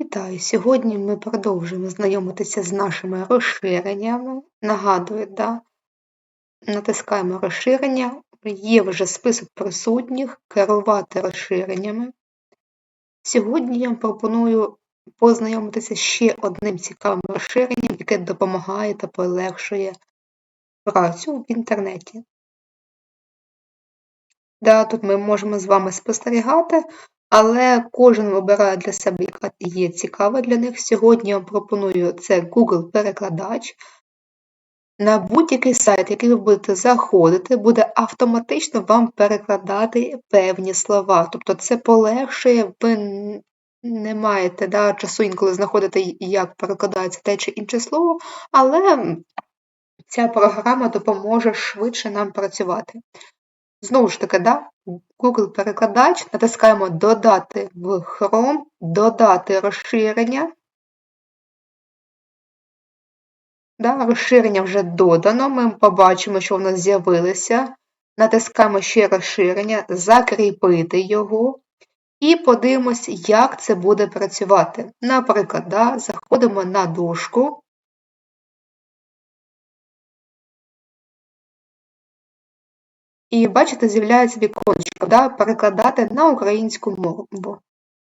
Вітаю! Сьогодні ми продовжуємо знайомитися з нашими розширеннями. Нагадую, да? натискаємо розширення, є вже список присутніх, керувати розширеннями. Сьогодні я вам пропоную познайомитися ще одним цікавим розширенням, яке допомагає та полегшує працю в інтернеті. Да, Тут ми можемо з вами спостерігати, але кожен вибирає для себе, яка є цікава для них. Сьогодні я вам пропоную це Google-перекладач. На будь-який сайт, який ви будете заходити, буде автоматично вам перекладати певні слова. Тобто це полегшує, ви не маєте да, часу інколи знаходити, як перекладається те чи інше слово, але ця програма допоможе швидше нам працювати. Знову ж таки, да, Google-перекладач, натискаємо Додати в Chrome, додати розширення. Да, Розширення вже додано, ми побачимо, що воно з'явилося. Натискаємо ще розширення, закріпити його. І подивимось, як це буде працювати. Наприклад, да, заходимо на дошку, І бачите, з'являється віконечко, да, перекладати на українську мову.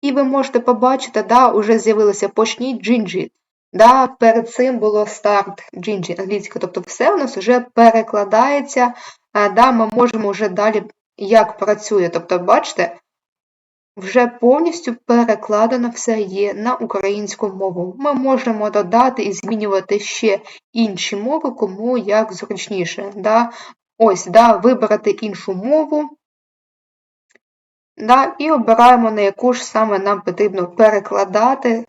І ви можете побачити, да, вже з'явилося почніть джинджі. Да, Перед цим було старт джинджі англійською, тобто все у нас вже перекладається, да, ми можемо вже далі як працює. Тобто, бачите, вже повністю перекладено все є на українську мову. Ми можемо додати і змінювати ще інші мови, кому як зручніше. Да? Ось, да, вибрати іншу мову. Да, І обираємо, на яку ж саме нам потрібно перекладати,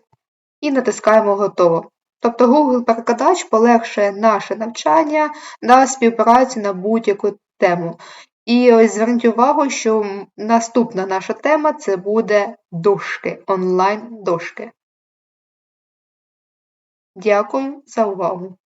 і натискаємо Готово. Тобто Google-перекладач полегшує наше навчання да, співпрацю на будь-яку тему. І ось зверніть увагу, що наступна наша тема це буде дошки, онлайн-дошки. Дякую за увагу!